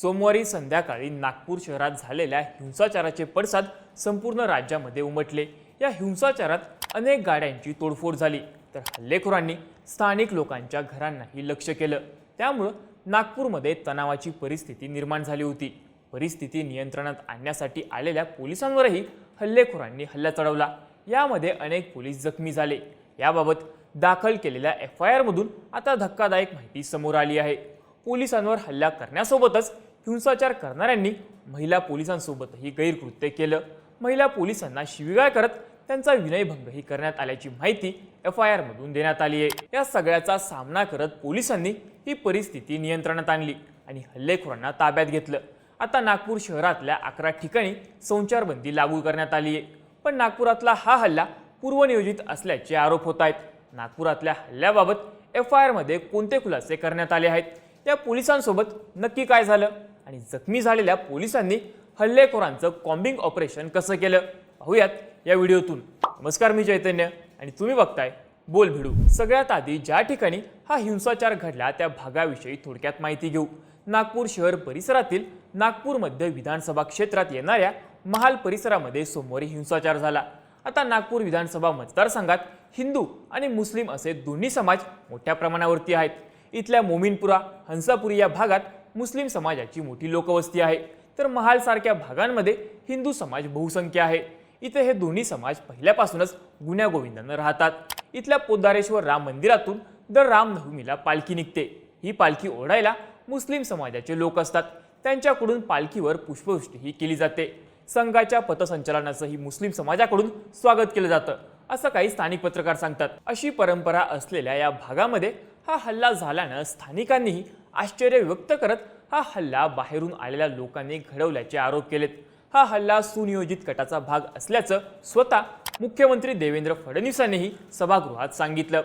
सोमवारी संध्याकाळी नागपूर शहरात झालेल्या हिंसाचाराचे पडसाद संपूर्ण राज्यामध्ये उमटले. या हिंसाचारात अनेक गाड्यांची तोडफोड झाली. तर हल्लेखोरांनी स्थानिक लोकांच्या घरांनाही लक्ष केलं. त्यामुळं नागपूरमध्ये तणावाची परिस्थिती निर्माण झाली होती. परिस्थिती नियंत्रणात आणण्यासाठी आलेल्या पोलिसांवरही हल्लेखोरांनी हल्ला चढवला. यामध्ये अनेक पोलीस जखमी झाले. याबाबत दाखल केलेल्या एफ आय आरमधून आता धक्कादायक माहिती समोर आली आहे. पोलिसांवर हल्ला करण्यासोबतच हिंसाचार करणाऱ्यांनी महिला पोलिसांसोबतही गैरकृत्य केलं. महिला पोलिसांना शिवीगाळ करत त्यांचा विनयभंगही करण्यात आल्याची माहिती एफ आय आरमधून देण्यात आली आहे. या सगळ्याचा सामना करत पोलिसांनी ही परिस्थिती नियंत्रणात आणली आणि हल्लेखोरांना ताब्यात घेतलं. आता नागपूर शहरातल्या अकरा ठिकाणी संचारबंदी लागू करण्यात आली आहे. पण नागपुरातला हा हल्ला पूर्वनियोजित असल्याचे आरोप होत आहेत. नागपुरातल्या हल्ल्याबाबत एफ आय आरमध्ये कोणते खुलासे करण्यात आले आहेत? त्या पोलिसांसोबत नक्की काय झालं? आणि जखमी झालेल्या पोलिसांनी हल्लेखोरांचं कॉम्बिंग ऑपरेशन कसं केलं? पाहूयात या व्हिडिओतून. नमस्कार मी चैतन्य आणि तुम्ही बघताय बोल भिडू. सगळ्यात आधी ज्या ठिकाणी हा हिंसाचार घडला त्या भागाविषयी थोडक्यात माहिती घेऊ. नागपूर शहर परिसरातील नागपूर मध्य विधानसभा क्षेत्रात येणाऱ्या महाल परिसरामध्ये सोमवारी हिंसाचार झाला. आता नागपूर विधानसभा मतदारसंघात हिंदू आणि मुस्लिम असे दोन्ही समाज मोठ्या प्रमाणावरती आहेत. इथल्या मोमिनपुरा हंसापुरी या भागात मुस्लिम समाजाची मोठी लोकवस्ती आहे. तर महालसारख्या भागांमध्ये हिंदू समाज बहुसंख्य आहे. इथे हे दोन्ही समाज पहिल्यापासूनच गुण्यागोविंदानं राहतात. इथल्या पोद्दारेश्वर राम मंदिरातून दर रामनवमीला पालखी निघते. ही पालखी ओढायला मुस्लिम समाजाचे लोक असतात. त्यांच्याकडून पालखीवर पुष्पवृष्टीही केली जाते. संघाच्या पथसंचलनाचंही मुस्लिम समाजाकडून स्वागत केलं जातं असं काही स्थानिक पत्रकार सांगतात. अशी परंपरा असलेल्या या भागामध्ये हा हल्ला झाल्यानं स्थानिकांनीही आश्चर्य व्यक्त करत हा हल्ला बाहेरून आलेल्या लोकांनी घडवल्याचे आरोप केलेत. हा हल्ला सुनियोजित कटाचा भाग असल्याचं स्वतः मुख्यमंत्री देवेंद्र फडणवीसांनीही सभागृहात सांगितलं.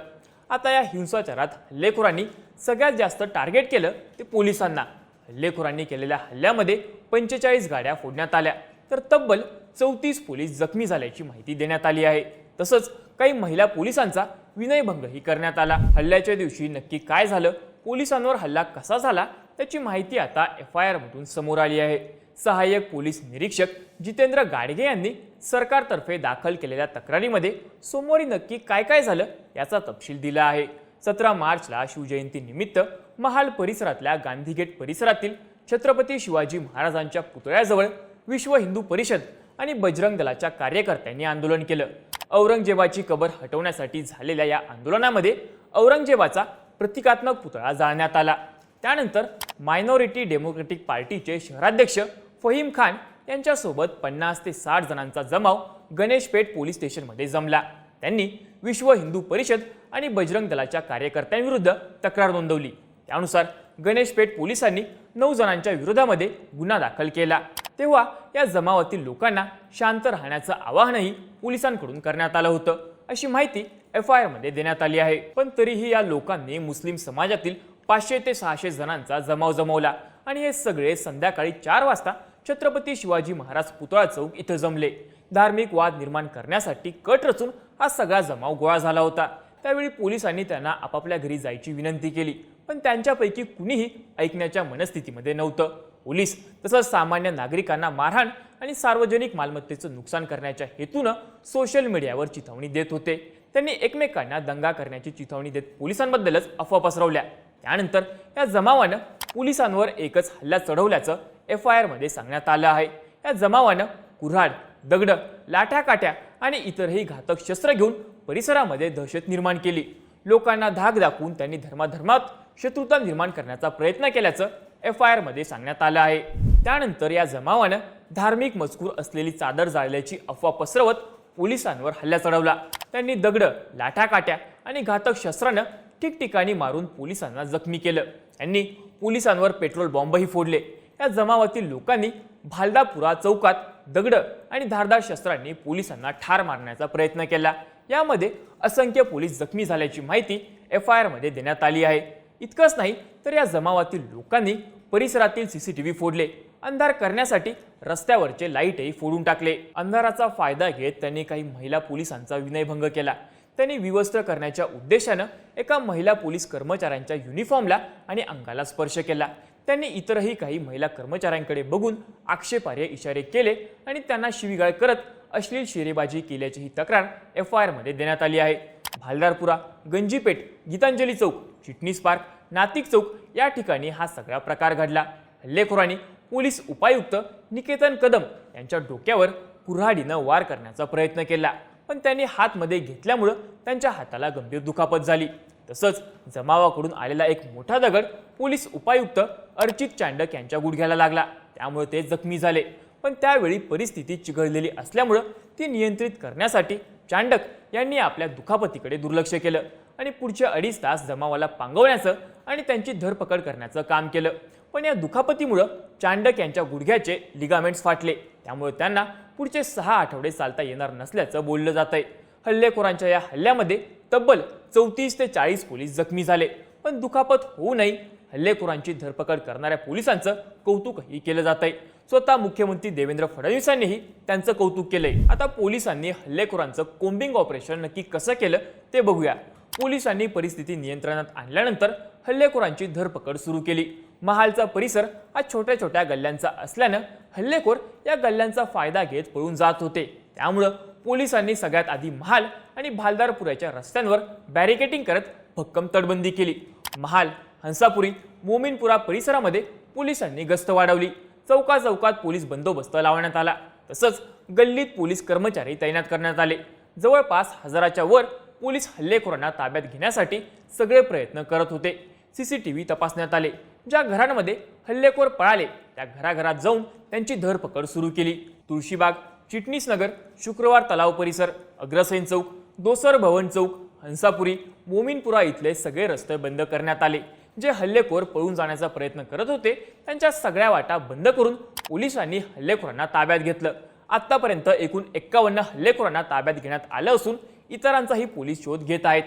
आता या हिंसाचारात हल्लेखोरांनी सगळ्यात जास्त टार्गेट केलं ते पोलिसांना. हल्लेखोरांनी केलेल्या हल्ल्यामध्ये पंचेचाळीस गाड्या फोडण्यात आल्या. तर तब्बल चौतीस पोलीस जखमी झाल्याची माहिती देण्यात आली आहे. तसंच काही महिला पोलिसांचा विनयभंगही करण्यात आला. हल्ल्याच्या दिवशी नक्की काय झालं? पोलिसांवर हल्ला कसा झाला? त्याची माहिती आता एफ आय आरमधून समोर आली आहे. सहाय्यक पोलीस निरीक्षक जितेंद्र गाडगे यांनी सरकारतर्फे दाखल केलेल्या तक्रारीमध्ये सोमवारी नक्की काय काय झालं याचा तपशील दिला आहे. सतरा मार्चला शिवजयंतीनिमित्त महाल परिसरातल्या गांधी गेट परिसरातील छत्रपती शिवाजी महाराजांच्या पुतळ्याजवळ विश्व हिंदू परिषद आणि बजरंग दलाच्या कार्यकर्त्यांनी आंदोलन केलं. औरंगजेबाची कबर हटवण्यासाठी झालेल्या या आंदोलनामध्ये औरंगजेबाचा प्रतिकात्मक पुतळा जाळण्यात आला. त्यानंतर मायनॉरिटी डेमोक्रेटिक पार्टीचे शहराध्यक्ष फहीम खान यांच्यासोबत पन्नास ते साठ जणांचा जमाव गणेशपेठ पोलीस स्टेशनमध्ये जमला. त्यांनी विश्व हिंदू परिषद आणि बजरंग दलाच्या कार्यकर्त्यांविरुद्ध तक्रार नोंदवली. त्यानुसार गणेशपेठ पोलिसांनी नऊ जणांच्या विरोधामध्ये गुन्हा दाखल केला. तेव्हा या जमावातील लोकांना शांत राहण्याचं आवाहनही पोलिसांकडून करण्यात आलं होतं. अशी माहिती एफ आय आरमध्ये देण्यात आली आहे. पण तरीही या लोकांनी मुस्लिम समाजातील पाचशे ते सहाशे जणांचा जमाव जमवला आणि हे सगळे संध्याकाळी चार वाजता छत्रपती शिवाजी महाराज पुतळा चौक इथं जमले. धार्मिक वाद निर्माण करण्यासाठी कट रचून हा सगळा जमाव गोळा झाला होता. त्यावेळी पोलिसांनी त्यांना आपापल्या घरी जायची विनंती केली. पण त्यांच्यापैकी कुणीही ऐकण्याच्या मनस्थितीमध्ये नव्हतं. पोलीस तसंच सामान्य नागरिकांना मारहाण आणि सार्वजनिक मालमत्तेचं नुकसान करण्याच्या हेतूनं सोशल मीडियावर चिथावणी देत होते. त्यांनी एकमेकांना दंगा करण्याची चिथावणी देत पोलिसांबद्दलच अफवा पसरवल्या. त्यानंतर या जमावानं पोलिसांवर एकच हल्ला चढवल्याचं एफ आय आरमध्ये सांगण्यात आलं आहे. या जमावानं कुऱ्हाड दगड लाट्याकाट्या आणि इतरही घातक शस्त्र घेऊन परिसरामध्ये दहशत निर्माण केली. लोकांना धाक दाखवून त्यांनी धर्माधर्मात शत्रुता निर्माण करण्याचा प्रयत्न केल्याचं एफ आय आरमध्ये सांगण्यात आलं आहे. त्यानंतर या जमावानं धार्मिक मजकूर असलेली चादर जाळल्याची अफवा पसरवत पोलिसांवर हल्ला चढवला. त्यांनी दगड लाठाकाट्या आणि घातक शस्त्रानं ठिकठिकाणी मारून पोलिसांना जखमी केलं. त्यांनी पोलिसांवर पेट्रोल बॉम्बही फोडले. या जमावातील लोकांनी भालदापुरा चौकात दगड आणि धारदार शस्त्रांनी पोलिसांना ठार मारण्याचा प्रयत्न केला. यामध्ये असंख्य पोलीस जखमी झाल्याची माहिती एफ आय आरमध्ये देण्यात आली आहे. इतकंच नाही तर या जमावातील लोकांनी परिसरातील सीसीटीव्ही फोडले. अंधार करण्यासाठी रस्त्यावरचे लाईटही फोडून टाकले. अंधाराचा फायदा घेत त्यांनी काही महिला पोलिसांचा विनयभंग केला. त्यांनी विवस्त्र करण्याच्या उद्देशानं एका महिला पोलीस कर्मचाऱ्यांच्या युनिफॉर्मला आणि अंगाला स्पर्श केला. त्यांनी इतरही काही महिला कर्मचाऱ्यांकडे बघून आक्षेपार्ह इशारे केले आणि त्यांना शिवीगाळ करत अश्लील शेरेबाजी केल्याची ही तक्रार एफ आय आरमध्ये देण्यात आली आहे. भालदारपुरा गंजीपेठ गीतांजली चौक चिटणीस पार्क नातिक चौक या ठिकाणी हा सगळा प्रकार घडला. हल्लेखोरांनी पोलीस उपायुक्त निकेतन कदम यांच्या डोक्यावर कुऱ्हाडीनं वार करण्याचा प्रयत्न केला. पण त्यांनी हातमध्ये घेतल्यामुळं त्यांच्या हाताला गंभीर दुखापत झाली. तसंच जमावाकडून आलेला एक मोठा दगड पोलीस उपायुक्त अर्चित चांडक यांच्या गुडघ्याला लागला. त्यामुळे ते जखमी झाले. पण त्यावेळी परिस्थिती चिघळलेली असल्यामुळं ती नियंत्रित करण्यासाठी चांडक यांनी आपल्या दुखापतीकडे दुर्लक्ष केलं आणि पुढचे अडीच तास जमावाला पांगवण्याचं आणि त्यांची धरपकड करण्याचं काम केलं. पण या दुखापतीमुळं चांडक यांच्या गुडघ्याचे लिगामेंट्स फाटले. त्यामुळे त्यांना पुढचे सहा आठवडे चालता येणार नसल्याचं बोललं जात आहे हल्लेखोरांच्या या हल्ल्यामध्ये तब्बल चौतीस ते चाळीस पोलीस जखमी झाले. पण दुखापत होऊ नये हल्लेखोरांची धरपकड करणाऱ्या पोलिसांचं कौतुकही केलं जात आहे स्वतः मुख्यमंत्री देवेंद्र फडणवीसांनीही त्यांचं कौतुक केलंय. आता पोलिसांनी हल्लेखोरांचं कोम्बिंग ऑपरेशन नक्की कसं केलं ते बघूया. पोलिसांनी परिस्थिती नियंत्रणात आणल्यानंतर हल्लेखोरांची धरपकड सुरू केली. महालचा परिसर हा छोट्या छोट्या गल्ल्यांचा असल्यानं हल्लेखोर या गल्ल्यांचा फायदा घेत पळून जात होते. त्यामुळं पोलिसांनी सगळ्यात आधी महाल आणि भालदारपुऱ्याच्या रस्त्यांवर बॅरिकेटिंग करत भक्कम तटबंदी केली. महाल हंसापुरी मोमीनपुरा परिसरामध्ये पोलिसांनी गस्त वाढवली. चौका चौकात पोलीस बंदोबस्त लावण्यात आला. तसंच गल्लीत पोलीस कर्मचारी तैनात करण्यात आले. जवळपास हजाराच्या वर पोलीस हल्लेखोरांना ताब्यात घेण्यासाठी सगळे प्रयत्न करत होते. सी सी टी व्ही तपासण्यात आले. ज्या घरांमध्ये हल्लेखोर पळाले त्या घराघरात जाऊन त्यांची धरपकड सुरू केली. तुळशीबाग चिटणीसनगर शुक्रवार तलाव परिसर अग्रसेन चौक दोसर भवन चौक हंसापुरी मोमिनपुरा इथले सगळे रस्ते बंद करण्यात आले. जे हल्लेखोर पळून जाण्याचा प्रयत्न करत होते त्यांच्या सगळ्या वाटा बंद करून पोलिसांनी हल्लेखोरांना ताब्यात घेतलं. आत्तापर्यंत एकूण एक्कावन्न हल्लेखोरांना ताब्यात घेण्यात आलं असून इतरांचाही पोलीस शोध घेत आहेत.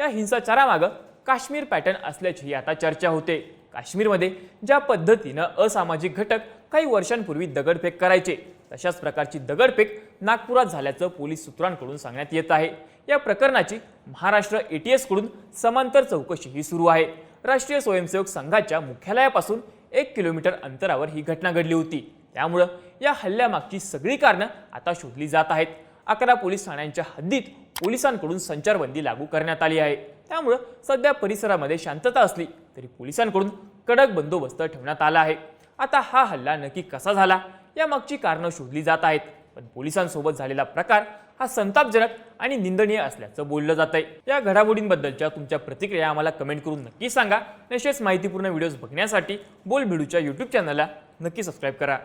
या हिंसाचारामागं काश्मीर पॅटर्न असल्याची आता चर्चा होते. काश्मीरमध्ये ज्या पद्धतीनं असामाजिक घटक काही वर्षांपूर्वी दगडफेक करायचे तशाच प्रकारची दगडफेक नागपुरात झाल्याचं पोलीस सूत्रांकडून सांगण्यात येत आहे. या प्रकरणाची महाराष्ट्र एटीएसकडून समांतर चौकशीही सुरू आहे. राष्ट्रीय स्वयंसेवक संघाच्या मुख्यालयापासून एक किलोमीटर अंतरावर ही घटना घडली होती. त्यामुळं या हल्ल्यामागची सगळी कारणं आता शोधली जात आहेत. अकरा पोलीस ठाण्यांच्या हद्दीत पोलिसांकडून संचारबंदी लागू करण्यात आली आहे. त्यामुळं सध्या परिसरामध्ये शांतता असली तरी पोलिसांकडून कडक बंदोबस्त ठेवण्यात आला आहे. आता हा हल्ला नक्की कसा झाला? यामागची कारणं शोधली जात आहेत. पण पोलिसांसोबत झालेला प्रकार हा संतापजनक आणि निंदनीय असल्याचं बोललं जात आहे या घडामोडींबद्दलच्या तुमच्या प्रतिक्रिया आम्हाला कमेंट करून नक्की सांगा. तसेच माहितीपूर्ण व्हिडिओज बघण्यासाठी बोल भिडूच्या यूट्यूब चॅनलला नक्की सबस्क्राईब करा.